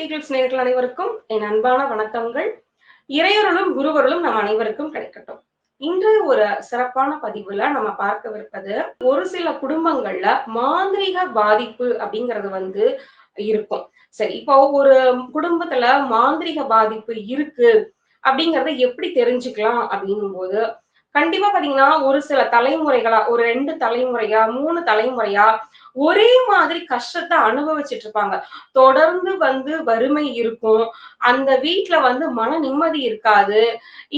சக்தி நேர்கள் அனைவருக்கும் என் அன்பான வணக்கங்கள். இறையொருளும் குருவருளும் நம் அனைவருக்கும் கிடைக்கட்டும். இன்று ஒரு சிறப்பான பதிவுல நம்ம பார்க்கவிருப்பது ஒரு சில குடும்பங்கள்ல மாந்திரிக பாதிப்பு அப்படிங்கிறது வந்து இருக்கும். சரி இப்போ ஒரு குடும்பத்துல மாந்திரிக பாதிப்பு இருக்கு அப்படிங்கறத எப்படி தெரிஞ்சுக்கலாம் அப்படின்னும் போது கண்டிப்பா பாத்தீங்கன்னா ஒரு சில தலைமுறைகளா ஒரு ரெண்டு தலைமுறையா மூணு தலைமுறையா ஒரே மாதிரி கஷ்டத்தை அனுபவிச்சுட்டு இருப்பாங்க தொடர்ந்து வந்து வறுமை இருக்கும். அந்த வீட்டுல வந்து மன நிம்மதி இருக்காது.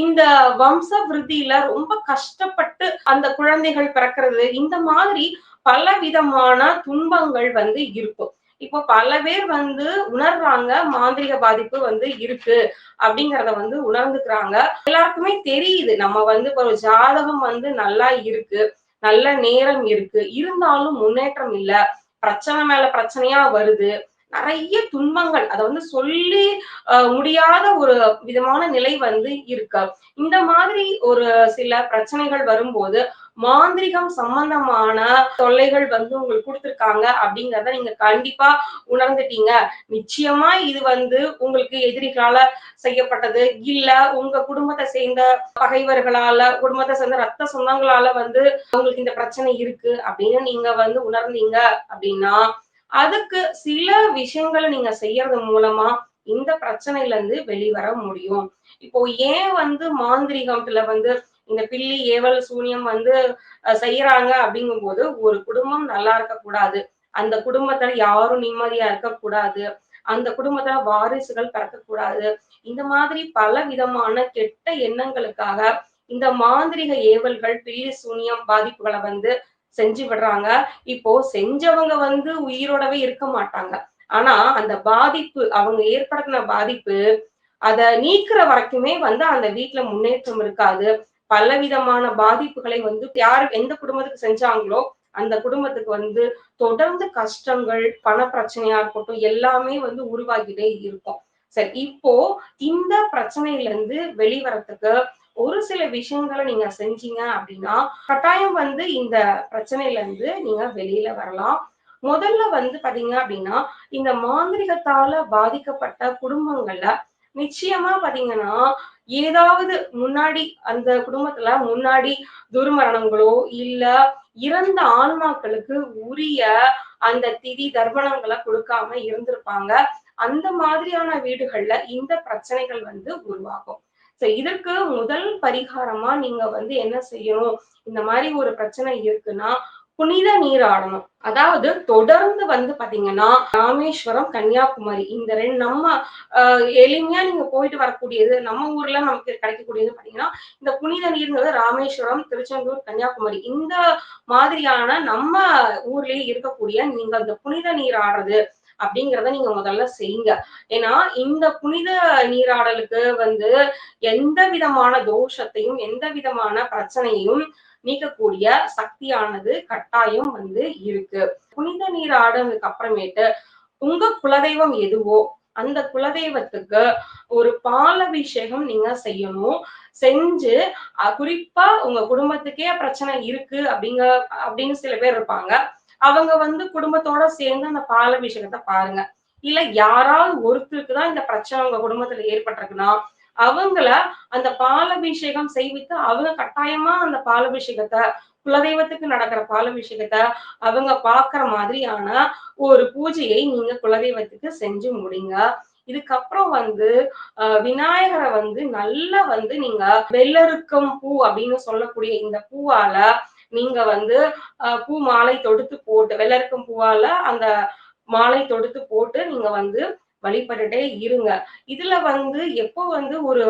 இந்த வம்ச விருத்தியில ரொம்ப கஷ்டப்பட்டு அந்த குழந்தைகள் பிறக்கிறது இந்த மாதிரி பல விதமான துன்பங்கள் வந்து இருக்கும். இப்போ பல பேர் வந்து உணர்றாங்க மாந்திரிக பாதிப்பு வந்து இருக்கு அப்படிங்கறத வந்து உணர்ந்துக்கிறாங்க. எல்லாருக்குமே தெரியுது நம்ம வந்து இப்போ ஒரு ஜாதகம் வந்து நல்லா இருக்கு நல்ல நேரம் இருக்கு இருந்தாலும் முன்னேற்றம் இல்ல பிரச்சனை மேல பிரச்சனையா வருது நிறைய துன்பங்கள் அதை வந்து சொல்லி முடியாத ஒரு விதமான நிலை வந்து இருக்கு. இந்த மாதிரி ஒரு சில பிரச்சனைகள் வரும்போது மாந்திரிகம் சம்பந்தமான தொல்லைகள் வந்து உங்களுக்கு கொடுத்துருக்காங்க அப்படிங்கறத நீங்க கண்டிப்பா உணர்ந்துட்டீங்க. நிச்சயமா இது வந்து உங்களுக்கு எதிரிகளால செய்யப்பட்டது. இல்ல உங்க குடும்பத்தை சேர்ந்த பகைவர்களால குடும்பத்தை சேர்ந்த ரத்த சொந்தங்களால வந்து உங்களுக்கு இந்த பிரச்சனை இருக்கு அப்படின்னு நீங்க வந்து உணர்ந்தீங்க அப்படின்னா அதுக்கு சில விஷயங்களை நீங்க செய்யறது மூலமா இந்த பிரச்சனையில இருந்து வெளிவர முடியும். இப்போ ஏன் வந்து மாந்திரிகத்துல வந்து இந்த பில்லி ஏவல் சூனியம் வந்து செய்யறாங்க அப்படிங்கும் போது ஒரு குடும்பம் நல்லா இருக்க கூடாது அந்த குடும்பத்துல யாரும் நிம்மதியா இருக்கக்கூடாது. அந்த குடும்பத்துல வாரிசுகள் பிறக்கக்கூடாது. இந்த மாதிரி பல விதமான கெட்ட எண்ணங்களுக்காக இந்த மாந்திரிக ஏவல்கள் பில்லி சூனியம் பாதிப்புகளை வந்து செஞ்சு விடுறாங்க இப்போ செஞ்சவங்க வந்து உயிரோடவே இருக்க மாட்டாங்க. ஆனா அந்த பாதிப்பு அவங்க ஏற்படுத்தின பாதிப்பு அத நீக்கிற வரைக்குமே வந்து அந்த வீட்டுல முன்னேற்றம் இருக்காது. பலவிதமான பாதிப்புகளை வந்து யார் எந்த குடும்பத்துக்கு செஞ்சாங்களோ அந்த குடும்பத்துக்கு வந்து தொடர்ந்து கஷ்டங்கள் பண பிரச்சனையா இருக்கட்டும் எல்லாமே வந்து உருவாகிட்டே இருக்கும். சரி இப்போ இந்த பிரச்சனையில இருந்து வெளிவரத்துக்கு ஒரு சில விஷயங்களை நீங்க செஞ்சீங்க அப்படின்னா கட்டாயம் வந்து இந்த பிரச்சனையில இருந்து நீங்க வெளியில வரலாம். முதல்ல வந்து பாத்தீங்க அப்படின்னா இந்த மாந்திரிகத்தால பாதிக்கப்பட்ட குடும்பங்கள்ல நிச்சயமா பாத்தீங்கன்னா ஏதாவது முன்னாடி அந்த குடும்பத்துல முன்னாடி துர்மரணங்களோ இல்ல இறந்த ஆன்மாக்களுக்கு உரிய அந்த திதி தர்ப்பணங்களை கொடுக்காம இருந்திருப்பாங்க. அந்த மாதிரியான வீடுகள்ல இந்த பிரச்சனைகள் வந்து உருவாகும். இதற்கு முதல் பரிகாரமா நீங்க வந்து என்ன செய்யணும்? இந்த மாதிரி ஒரு பிரச்சனை இருக்குன்னா புனித நீராடணும் அதாவது தொடர்ந்து வந்து பாத்தீங்கன்னா ராமேஸ்வரம் கன்னியாகுமரி இந்த ரெண்டு நம்ம எளிமையா நீங்க போயிட்டு வரக்கூடியது நம்ம ஊர்ல நமக்கு கிடைக்கக்கூடியது பாத்தீங்கன்னா இந்த புனித நீர்ங்கிறது ராமேஸ்வரம் திருச்செந்தூர் கன்னியாகுமரி இந்த மாதிரியான நம்ம ஊர்லயே இருக்கக்கூடிய நீங்க அந்த புனித நீர் ஆடுறது அப்படிங்கிறத நீங்க முதல்ல செய்யுங்க. ஏன்னா இந்த புனித நீராடலுக்கு வந்து எந்த விதமான தோஷத்தையும் எந்த விதமான பிரச்சனையும் நீக்கக்கூடிய சக்தியானது கட்டாயம் வந்து இருக்கு. புனித நீர் ஆடுனதுக்கு அப்புறமேட்டு உங்க குலதெய்வம் எதுவோ அந்த குலதெய்வத்துக்கு ஒரு பாலபிஷேகம் நீங்க செய்யணும். செஞ்சு குறிப்பா உங்க குடும்பத்துக்கே பிரச்சனை இருக்கு அப்படிங்க அப்படின்னு சில பேர் இருப்பாங்க. அவங்க வந்து குடும்பத்தோட சேர்ந்து அந்த பாலபிஷேகத்தை பாருங்க. இல்ல யாராவது ஒருத்தருக்கு தான் இந்த பிரச்சனை அவங்க குடும்பத்துல ஏற்பட்டிருக்குன்னா அவங்கள அந்த பாலபிஷேகம் செய்வித்து அவங்க கட்டாயமா அந்த பாலபிஷேகத்தை குலதெய்வத்துக்கு நடக்கிற பாலபிஷேகத்தை அவங்க பாக்குற மாதிரியான ஒரு பூஜையை நீங்க குலதெய்வத்துக்கு செஞ்சு முடிங்க. இதுக்கப்புறம் வந்து விநாயகரை வந்து நல்லா வந்து நீங்க வெள்ளருக்கம் பூ அப்படின்னு சொல்லக்கூடிய இந்த பூவால நீங்க வந்து பூ மாலை தொடுத்து போட்டு வெள்ளரிக்கும் பூவால அந்த மாலை தொடுத்து போட்டு நீங்க வந்து வழிபட்டுட்டே இருங்க. இதுல வந்து எப்போ வந்து ஒரு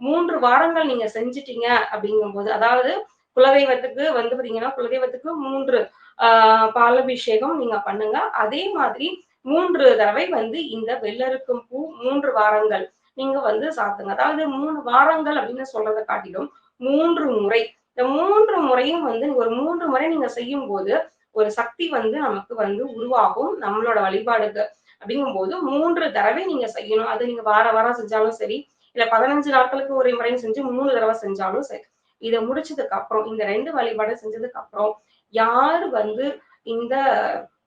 மூன்று வாரங்கள் நீங்க செஞ்சிட்டீங்க அப்படிங்கும் போது அதாவது குலதெய்வத்துக்கு வந்து பாத்தீங்கன்னா குலதெய்வத்துக்கு மூன்று ஆஹ் பாலபிஷேகம் நீங்க பண்ணுங்க. அதே மாதிரி மூன்று தடவை வந்து இந்த வெள்ளருக்கும் பூ மூன்று வாரங்கள் நீங்க வந்து சாத்துங்க அதாவது மூணு வாரங்கள் அப்படின்னு சொல்றதை காட்டிலும் மூன்று முறை இந்த மூன்று முறையும் வந்து ஒரு மூன்று முறை நீங்க செய்யும் போது ஒரு சக்தி வந்து நமக்கு வந்து உருவாகும். நம்மளோட வழிபாடுக்கு அப்படிங்கும் போது மூன்று தடவை நீங்க செய்யணும். அது நீங்க வார வாரம் செஞ்சாலும் சரி இல்ல பதினஞ்சு நாட்களுக்கு ஒரு முறையும் செஞ்சு மூணு தடவை செஞ்சாலும் சரி இதை முடிச்சதுக்கு அப்புறம் இந்த ரெண்டு வழிபாடு செஞ்சதுக்கு அப்புறம் யார் வந்து இந்த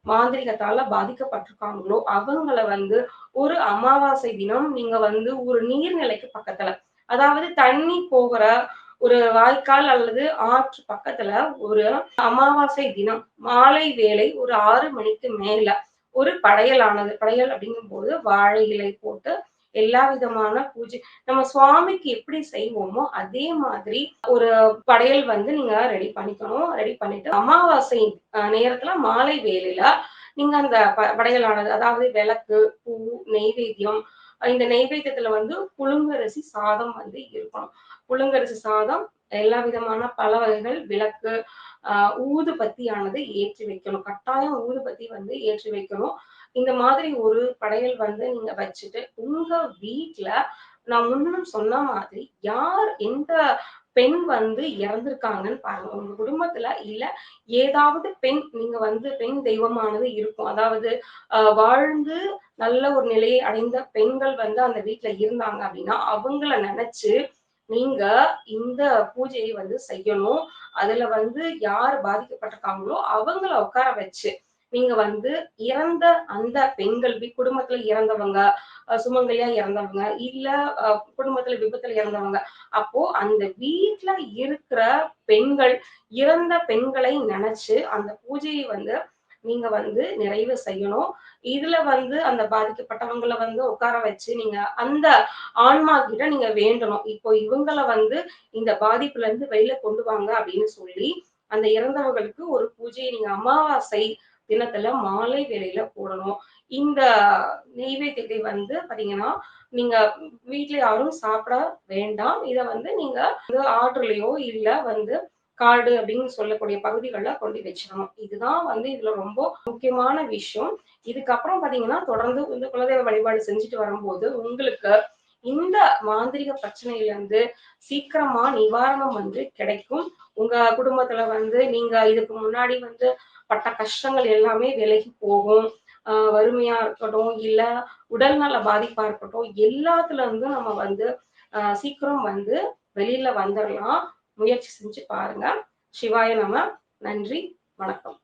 மாந்திரிகத்தால பாதிக்கப்பட்டிருக்காங்களோ அவங்கள வந்து ஒரு அமாவாசை தினம் நீங்க வந்து ஒரு நீர்நிலைக்கு பக்கத்துல அதாவது தண்ணி போகிற ஒரு வாய்க்கால் அல்லது ஆற்று பக்கத்துல ஒரு அமாவாசை தினம் மாலை வேலை ஒரு ஆறு மணிக்கு மேல ஒரு படையலானது. படையல் அப்படிங்கும் போது வாழை இலை போட்டு எல்லா விதமான பூஜை நம்ம சுவாமிக்கு எப்படி செய்வோமோ அதே மாதிரி ஒரு படையல் வந்து நீங்க ரெடி பண்ணிக்கணும். ரெடி பண்ணிட்டு அமாவாசை நேரத்துல மாலை வேலையில நீங்க அந்த படையலானது அதாவது விளக்கு பூ நெய்வேத்தியம் இந்த நெய்வேத்தியத்துல வந்து புழுங்கரிசி சாதம் வந்து இருக்கணும். புழுங்கரிசி சாதம் எல்லா விதமான பல வகைகள் விளக்கு ஆஹ் ஊதுபத்தியானது ஏற்றி வைக்கணும். கட்டாயம் ஊதுபத்தி வந்து ஏற்றி வைக்கணும். இந்த மாதிரி ஒரு படையல் வந்து நீங்க வச்சுட்டு உங்க வீட்டுல நான் முன்னும் சொன்ன மாதிரி யார் எந்த பெண் வந்து இறந்திருக்காங்கன்னு பாருங்க. உங்க குடும்பத்துல இல்ல ஏதாவது பெண் நீங்க வந்து பெண் தெய்வமானது இருக்கும். அதாவது வாழ்ந்து நல்ல ஒரு நிலையை அடைந்த பெண்கள் வந்து அந்த வீட்டுல இருந்தாங்க அப்படின்னா அவங்கள நினைச்சு நீங்க இந்த பூஜையை வந்து செய்யணும். அதுல வந்து யார் பாதிக்கப்பட்டிருக்காங்களோ அவங்கள உட்கார வச்சு நீங்க வந்து இறந்த அந்த பெண்கள் குடும்பத்துல இறந்தவங்க சுமங்கலியா இறந்தவங்க இல்ல குடும்பத்துல விபத்துல இறந்தவங்க. அப்போ அந்த வீட்டுல இருக்கிற பெண்கள் இறந்த பெண்களை நினைச்சு அந்த பூஜையை வந்து நீங்க வந்து நிறைவு செய்யணும். இதுல வந்து அந்த பாதிக்கப்பட்டவங்களை வந்து உட்கார வச்சு நீங்க அந்த ஆன்மா கிட்ட நீங்க வேண்டணும். இப்போ இவங்களை வந்து இந்த பாதிப்புல இருந்து வெளியில கொண்டு வாங்க அப்படின்னு சொல்லி அந்த இறந்தவர்களுக்கு ஒரு பூஜையை நீங்க அமாவாசை தினத்துல மாலை வேலையில போடணும். இந்த நெய்வேத்தியத்தை வந்து பாத்தீங்கன்னா நீங்க வீட்டுல யாரும் சாப்பிட வேண்டாம். இத வந்து நீங்க ஆற்றுலையோ இல்ல வந்து காடு அப்படின்னு சொல்லக்கூடிய பகுதிகளில் கொண்டு வச்சிடணும். இதுதான் வந்து இதுல ரொம்ப முக்கியமான விஷயம். இதுக்கப்புறம் பாத்தீங்கன்னா தொடர்ந்து இந்த குலதெய்வ வழிபாடு செஞ்சுட்டு வரும்போது உங்களுக்கு இந்த மாந்திரிக பிரச்சனையில இருந்து சீக்கிரமா நிவாரணம் வந்து கிடைக்கும். உங்க குடும்பத்துல வந்து நீங்க இதுக்கு முன்னாடி வந்து பட்ட கஷ்டங்கள் எல்லாமே விலகி போகும். வறுமையா இருக்கட்டும் இல்ல உடல்நல பாதிப்பா இருக்கட்டும் எல்லாத்துல இருந்தும் நம்ம வந்து சீக்கிரம் வந்து வெளியில வந்துடலாம் முயற்சி செஞ்சு பாருங்க. சிவாய நம்ம நன்றி. வணக்கம்.